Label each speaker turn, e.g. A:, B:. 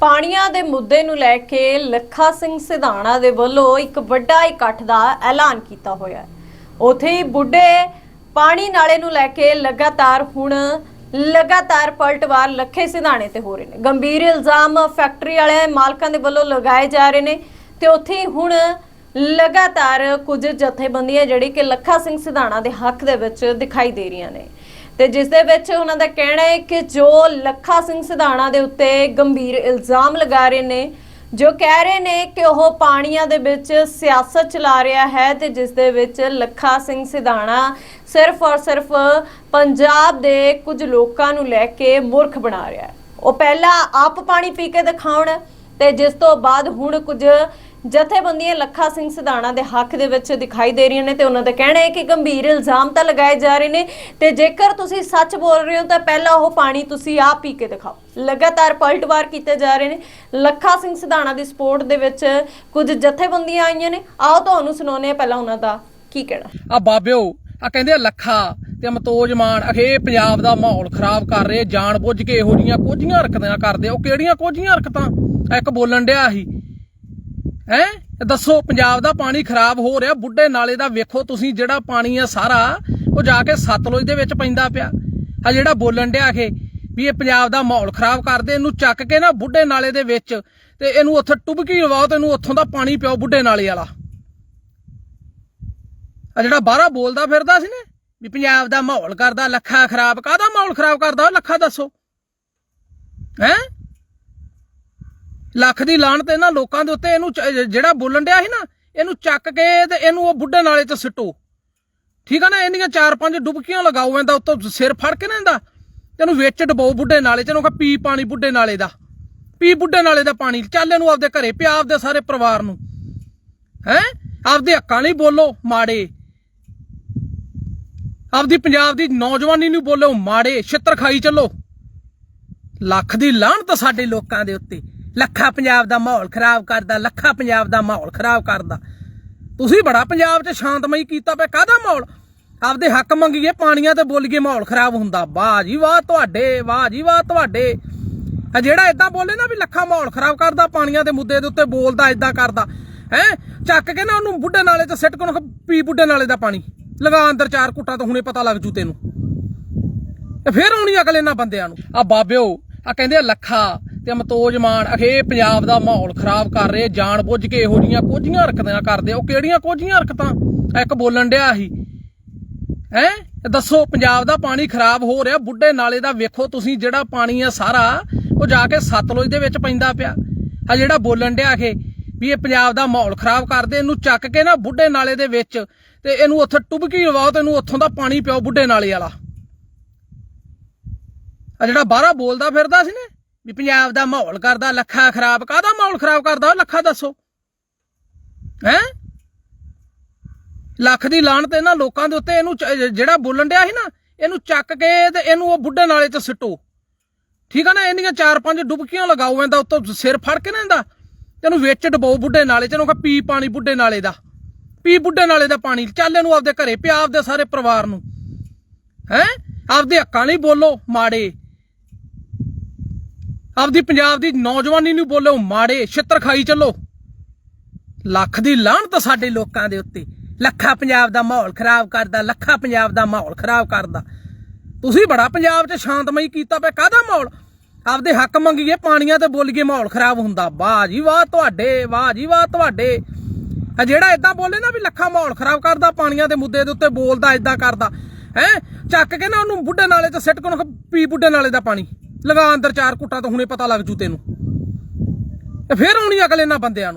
A: ਪਾਣੀਆਂ ਦੇ ਮੁੱਦੇ ਨੂੰ ਲੈ ਕੇ ਲੱਖਾ ਸਿੰਘ ਸਿਧਾਣਾ ਦੇ ਵੱਲੋਂ ਇੱਕ ਵੱਡਾ ਇਕੱਠ ਦਾ ਐਲਾਨ ਕੀਤਾ ਹੋਇਆ ਹੈ। ਉਥੇ ਹੀ ਬੁੱਢੇ ਪਾਣੀ ਨਾਲੇ ਨੂੰ ਲੈ ਕੇ ਲਗਾਤਾਰ ਹੁਣ ਲਗਾਤਾਰ ਪਲਟਵਾਰ ਲੱਖੇ ਸਿਧਾਣੇ ਤੇ ਹੋ ਰਹੇ ਨੇ। ਗੰਭੀਰ ਇਲਜ਼ਾਮ ਫੈਕਟਰੀ ਵਾਲੇ ਮਾਲਕਾਂ ਦੇ ਵੱਲੋਂ ਲਗਾਏ ਜਾ ਰਹੇ ਨੇ ਤੇ ਉੱਥੇ ਹੀ ਹੁਣ ਲਗਾਤਾਰ ਕੁਝ ਜਥੇਬੰਦੀਆਂ ਜਿਹੜੀ ਕਿ ਲੱਖਾ ਸਿੰਘ ਸਿਧਾਣਾ ਦੇ ਹੱਕ ਦੇ ਵਿੱਚ ਦਿਖਾਈ ਦੇ ਰਹੀਆਂ ਨੇ। ਤੇ ਜਿਸ ਦੇ ਵਿੱਚ ਉਹਨਾਂ ਦਾ ਕਹਿਣਾ ਹੈ ਕਿ ਜੋ ਲੱਖਾ ਸਿੰਘ ਸਿਧਾਣਾ ਦੇ ਉੱਤੇ ਗੰਭੀਰ ਇਲਜ਼ਾਮ ਲਗਾ ਰਹੇ ਨੇ, ਜੋ ਕਹਿ ਰਹੇ ਨੇ ਕਿ ਉਹ ਪਾਣੀਆਂ ਦੇ ਵਿੱਚ ਸਿਆਸਤ ਚਲਾ ਰਿਹਾ ਹੈ ਤੇ ਜਿਸ ਦੇ ਵਿੱਚ ਲੱਖਾ ਸਿੰਘ ਸਿਧਾਣਾ ਸਿਰਫ ਔਰ ਸਿਰਫ ਪੰਜਾਬ ਦੇ ਕੁਝ ਲੋਕਾਂ ਨੂੰ ਲੈ ਕੇ ਮੂਰਖ ਬਣਾ ਰਿਹਾ ਹੈ। ਉਹ ਪਹਿਲਾਂ ਆਪ ਪਾਣੀ ਪੀ ਕੇ ਦਿਖਾਉਣ ਤੇ ਜਿਸ ਤੋਂ ਬਾਅਦ ਹੁਣ ਕੁਝ ਜਥੇਬੰਦੀਆਂ ਲੱਖਾ ਸਿੰਘ ਸਿਧਾਣਾ ਦੇ ਹੱਕ ਦੇ ਵਿੱਚ ਦਿਖਾਈ ਦੇ ਰਹੀਆਂ ਨੇ ਤੇ ਉਹਨਾਂ ਦਾ ਕਹਿਣਾ ਹੈ ਕਿ ਗੰਭੀਰ ਇਲਜ਼ਾਮ ਤਾਂ ਲਗਾਏ ਜਾ ਰਹੇ ਨੇ ਤੇ ਜੇਕਰ ਤੁਸੀਂ ਸੱਚ ਬੋਲ ਰਹੇ ਹੋ ਤਾਂ ਪਹਿਲਾਂ ਉਹ ਪਾਣੀ ਤੁਸੀਂ ਆਪ ਪੀ ਕੇ ਦਿਖਾਓ। ਲਗਾਤਾਰ ਪਲਟਵਾਰ ਕੀਤੇ ਜਾ ਰਹੇ ਨੇ। ਲੱਖਾ ਸਿੰਘ ਸਿਧਾਣਾ ਦੀ ਸਪੋਰਟ ਦੇ ਵਿੱਚ ਕੁਝ ਜਥੇਬੰਦੀਆਂ ਆਈਆਂ ਨੇ। ਆਓ ਤੁਹਾਨੂੰ ਸੁਣਾਉਂਦੇ ਹਾਂ ਪਹਿਲਾਂ ਉਹਨਾਂ ਦਾ ਕੀ ਕਹਿਣਾ।
B: ਆ ਬਾਬਿਓ, ਆ ਕਹਿੰਦੇ ਲੱਖਾ ਤੇ ਮਤੋਜ ਮਾਨ, ਅਖੇ ਪੰਜਾਬ ਦਾ ਮਾਹੌਲ ਖਰਾਬ ਕਰ ਰਹੇ, ਜਾਣ ਬੁੱਝ ਕੇ ਇਹੋ ਜੀਆਂ ਕੋਝੀਆਂ ਹਰਕਤਾਂ ਕਰਦੇ ਉਹ ਕਿਹੜੀਆਂ ਕੋਝੀਆਂ ਹਰਕਤਾਂ ਇੱਕ ਬੋਲਣ ਡਿਆ ਸੀ। ਹੈ? ਦੱਸੋ, ਪੰਜਾਬ ਦਾ ਪਾਣੀ ਖਰਾਬ ਹੋ ਰਿਹਾ, ਬੁੱਢੇ ਨਾਲੇ ਦਾ ਵੇਖੋ ਤੁਸੀਂ ਜਿਹੜਾ ਪਾਣੀ ਆ ਸਾਰਾ, ਉਹ ਜਾ ਕੇ ਸਤਲੁਜ ਦੇ ਵਿੱਚ ਪੈਂਦਾ ਪਿਆ। ਆ ਜਿਹੜਾ ਬੋਲਣ ਡਿਆ ਕੇ ਵੀ ਇਹ ਪੰਜਾਬ ਦਾ ਮਾਹੌਲ ਖਰਾਬ ਕਰਦੇ, ਇਹਨੂੰ ਚੱਕ ਕੇ ਨਾ ਬੁੱਢੇ ਨਾਲੇ ਦੇ ਵਿੱਚ, ਤੇ ਇਹਨੂੰ ਉੱਥੇ ਟੁਬਕੀ ਲਵਾਓ ਤੇ ਇਹਨੂੰ ਉੱਥੋਂ ਦਾ ਪਾਣੀ ਪਿਓ ਬੁੱਢੇ ਨਾਲੇ ਵਾਲਾ। ਆ ਜਿਹੜਾ ਬਾਹਰਾ ਬੋਲਦਾ ਫਿਰਦਾ ਸੀ ਨੇ, ਵੀ ਪੰਜਾਬ ਦਾ ਮਾਹੌਲ ਕਰਦਾ, ਲੱਖਾ ਖਰਾਬ, ਕਾਹਦਾ ਮਾਹੌਲ ਖਰਾਬ ਕਰਦਾ, ਉਹ ਲੱਖਾ ਦੱਸੋ। ਹੈ? ਲੱਖ ਦੀ ਲਾਹਣ ਤੇ ਇਹਨਾਂ ਲੋਕਾਂ ਦੇ ਉੱਤੇ, ਇਹਨੂੰ ਜਿਹੜਾ ਬੋਲਣ ਡਿਆ ਸੀ ਨਾ, ਇਹਨੂੰ ਚੱਕ ਕੇ ਤੇ ਇਹਨੂੰ ਉਹ ਬੁੱਢੇ ਨਾਲੇ 'ਚ ਸਿੱਟੋ। ਠੀਕ ਆ ਨਾ ਇਹਦੀਆਂ ਚਾਰ ਪੰਜ ਡੁਬਕੀਆਂ ਲਗਾਓ ਇਹਦਾ, ਉੱਤੋਂ ਸਿਰ ਫੜ ਕੇ ਨਾ ਇਹਦਾ, ਤੇ ਵਿੱਚ ਡਬੋ ਬੁੱਢੇ ਨਾਲੇ 'ਚ, ਇਹਨੂੰ ਕਹ ਪੀ ਪਾਣੀ ਬੁੱਢੇ ਨਾਲੇ ਦਾ। ਪੀ ਬੁੱਢੇ ਨਾਲੇ ਦਾ ਪਾਣੀ, ਚੱਲ ਇਹਨੂੰ ਆਪਦੇ ਘਰੇ ਪਿਆ, ਆਪਦੇ ਸਾਰੇ ਪਰਿਵਾਰ ਨੂੰ। ਹੈ? ਆਪਦੇ ਹੱਕਾਂ ਲਈ ਬੋਲੋ, ਮਾੜੇ। ਆਪਦੀ ਪੰਜਾਬ ਦੀ ਨੌਜਵਾਨੀ ਨੂੰ ਬੋਲੋ, ਮਾੜੇ, ਛਿੱਤਰ ਖਾਈ ਚੱਲੋ। ਲੱਖ ਦੀ ਲਾਹਣਤ ਸਾਡੇ ਲੋਕਾਂ ਦੇ ਉੱਤੇ। ਲੱਖਾ ਪੰਜਾਬ ਦਾ ਮਾਹੌਲ ਖਰਾਬ ਕਰਦਾ, ਲੱਖਾ ਪੰਜਾਬ ਦਾ ਮਾਹੌਲ ਖਰਾਬ ਕਰਦਾ। ਤੁਸੀਂ ਬੜਾ ਪੰਜਾਬ 'ਚ ਸ਼ਾਂਤਮਈ ਕੀਤਾ ਪਿਆ, ਕਾਹਦਾ ਮਾਹੌਲ? ਆਪਦੇ ਹੱਕ ਮੰਗੀਏ, ਪਾਣੀਆਂ ਤੇ ਬੋਲੀਏ, ਮਾਹੌਲ ਖਰਾਬ ਹੁੰਦਾ। ਵਾਹ ਜੀ ਵਾਹ ਤੁਹਾਡੇ, ਵਾਹ ਜੀ ਵਾਹ ਤੁਹਾਡੇ। ਆ ਜਿਹੜਾ ਇਦਾਂ ਬੋਲੇ ਨਾ ਵੀ ਲੱਖਾ ਮਾਹੌਲ ਖਰਾਬ ਕਰਦਾ, ਪਾਣੀਆਂ ਦੇ ਮੁੱਦੇ ਦੇ ਉੱਤੇ ਬੋਲਦਾ ਇਦਾਂ ਕਰਦਾ। ਹੈ? ਚੱਕ ਕੇ ਨਾ ਉਹਨੂੰ ਬੁੱਢੇ ਨਾਲੇ ਤੇ ਸਿੱਟ ਕੇ ਪੀ ਬੁੱਢੇ ਨਾਲੇ ਦਾ ਪਾਣੀ। ਲਗਾ ਅੰਦਰ ਚਾਰ ਕੁੱਟਾਂ ਤਾਂ ਹੁਣੇ ਪਤਾ ਲੱਗ ਜੂ ਤੈਨੂੰ। ਤੇ ਫੇਰ ਆਉਣੀ ਅਗਲੇ ਇਹਨਾਂ ਬੰਦਿਆਂ ਨੂੰ। ਆ ਬਾਬਿਓ, ਆ ਕਹਿੰਦੇ ਲੱਖਾ ਤੇ ਮਤੋਜ ਮਾਨ, ਅਖੇ ਪੰਜਾਬ ਦਾ ਮਾਹੌਲ ਖਰਾਬ ਕਰ ਰਹੇ, ਜਾਣ ਬੁੱਝ ਕੇ ਇਹੋ ਜੀਆਂ ਕੋਝੀਆਂ ਹਰਕਤਾਂ ਕਰਦੇ, ਉਹ ਕਿਹੜੀਆਂ ਕੋਝੀਆਂ ਹਰਕਤਾਂ? ਇੱਕ ਬੋਲਣ ਡਿਆ ਸੀ। ਹੈ? ਦੱਸੋ, ਪੰਜਾਬ ਦਾ ਪਾਣੀ ਖਰਾਬ ਹੋ ਰਿਹਾ, ਬੁੱਢੇ ਨਾਲੇ ਦਾ ਵੇਖੋ ਤੁਸੀਂ ਜਿਹੜਾ ਪਾਣੀ ਆ ਸਾਰਾ, ਉਹ ਜਾ ਕੇ ਸਤਲੁਜ ਦੇ ਵਿੱਚ ਪੈਂਦਾ ਪਿਆ। ਆ ਜਿਹੜਾ ਬੋਲਣ ਡਿਆ ਕੇ ਵੀ ਇਹ ਪੰਜਾਬ ਦਾ ਮਾਹੌਲ ਖਰਾਬ ਕਰਦੇ, ਇਹਨੂੰ ਚੱਕ ਕੇ ਨਾ ਬੁੱਢੇ ਨਾਲੇ ਦੇ ਵਿੱਚ, ਤੇ ਇਹਨੂੰ ਉੱਥੇ ਟੁਬਕੀ ਲਵਾਓ ਤੇ ਇਹਨੂੰ ਉੱਥੋਂ ਦਾ ਪਾਣੀ ਪਿਓ ਬੁੱਢੇ ਨਾਲੇ ਵਾਲਾ। ਆ ਜਿਹੜਾ ਬਾਹਰਾ ਬੋਲਦਾ ਫਿਰਦਾ ਸੀ ਨੇ ਵੀ ਪੰਜਾਬ ਦਾ ਮਾਹੌਲ ਕਰਦਾ, ਲੱਖਾ ਖਰਾਬ, ਕਾਹਦਾ ਮਾਹੌਲ ਖਰਾਬ ਕਰਦਾ ਉਹ ਲੱਖਾ ਦੱਸੋ। ਹੈ? ਲੱਖ ਦੀ ਲਾਣ ਤੇ ਇਹਨਾਂ ਲੋਕਾਂ ਦੇ ਉੱਤੇ ਇਹਨੂੰ ਜਿਹੜਾ ਬੋਲਣ ਡਿਆ ਸੀ ਨਾ, ਇਹਨੂੰ ਚੱਕ ਕੇ ਤੇ ਇਹਨੂੰ ਉਹ ਬੁੱਢੇ ਨਾਲੇ 'ਚ ਸਿੱਟੋ। ਠੀਕ ਆ ਨਾ ਇਹਦੀਆਂ ਚਾਰ ਪੰਜ ਡੁਬਕੀਆਂ ਲਗਾਓ, ਇਹਦਾ ਉੱਤੋਂ ਸਿਰ ਫੜ ਕੇ ਨਾ ਇਹਦਾ, ਤੇ ਇਹਨੂੰ ਵਿੱਚ ਡਬੋ ਬੁੱਢੇ ਨਾਲੇ 'ਚ, ਇਹਨੂੰ ਕਹ ਪੀ ਪਾਣੀ ਬੁੱਢੇ ਨਾਲੇ ਦਾ। ਪੀ ਬੁੱਢੇ ਨਾਲੇ ਦਾ ਪਾਣੀ, ਚੱਲ ਇਹਨੂੰ ਆਪਦੇ ਘਰੇ ਪਿਆ, ਆਪਦੇ ਸਾਰੇ ਪਰਿਵਾਰ ਨੂੰ। ਹੈ? ਆਪਦੇ ਹੱਕਾਂ ਲਈ ਬੋਲੋ, ਮਾੜੇ। ਆਪਦੀ ਪੰਜਾਬ ਦੀ ਨੌਜਵਾਨੀ ਨੂੰ ਬੋਲੋ, ਮਾੜੇ ਛਿੱਤਰ ਖਾਈ ਚੱਲੋ। ਲੱਖ ਦੀ ਲਾਹਣਤ ਸਾਡੇ ਲੋਕਾਂ ਦੇ ਉੱਤੇ। ਲੱਖਾ ਪੰਜਾਬ ਦਾ ਮਾਹੌਲ ਖਰਾਬ ਕਰਦਾ, ਲੱਖਾ ਪੰਜਾਬ ਦਾ ਮਾਹੌਲ ਖਰਾਬ ਕਰਦਾ। ਤੁਸੀਂ ਬੜਾ ਪੰਜਾਬ 'ਚ ਸ਼ਾਂਤਮਈ ਕੀਤਾ ਪਿਆ, ਕਾਹਦਾ ਮਾਹੌਲ? ਆਪਦੇ ਹੱਕ ਮੰਗੀਏ, ਪਾਣੀਆਂ ਤੇ ਬੋਲੀਏ, ਮਾਹੌਲ ਖਰਾਬ ਹੁੰਦਾ। ਵਾਹ ਜੀ ਵਾਹ ਤੁਹਾਡੇ, ਵਾਹ ਜੀ ਵਾਹ ਤੁਹਾਡੇ। ਆ ਜਿਹੜਾ ਇਦਾਂ ਬੋਲੇ ਨਾ ਵੀ ਲੱਖਾਂ ਮਾਹੌਲ ਖਰਾਬ ਕਰਦਾ, ਪਾਣੀਆਂ ਦੇ ਮੁੱਦੇ ਦੇ ਉੱਤੇ ਬੋਲਦਾ ਇਦਾਂ ਕਰਦਾ। ਹੈ? ਚੱਕ ਕੇ ਨਾ ਉਹਨੂੰ ਬੁੱਢੇ ਨਾਲੇ 'ਚ ਸਿੱਟ ਕੇ ਪੀ ਬੁੱਢੇ ਨਾਲੇ ਦਾ ਪਾਣੀ। ਲਗਾ ਅੰਦਰ ਚਾਰ ਕੁੱਟਾਂ ਤਾਂ ਹੁਣੇ ਪਤਾ ਲੱਗ ਜੂ ਤੈਨੂੰ। ਤੇ ਫੇਰ ਆਉਣੀ ਅਕਲ ਇਹਨਾਂ ਬੰਦਿਆਂ ਨੂੰ।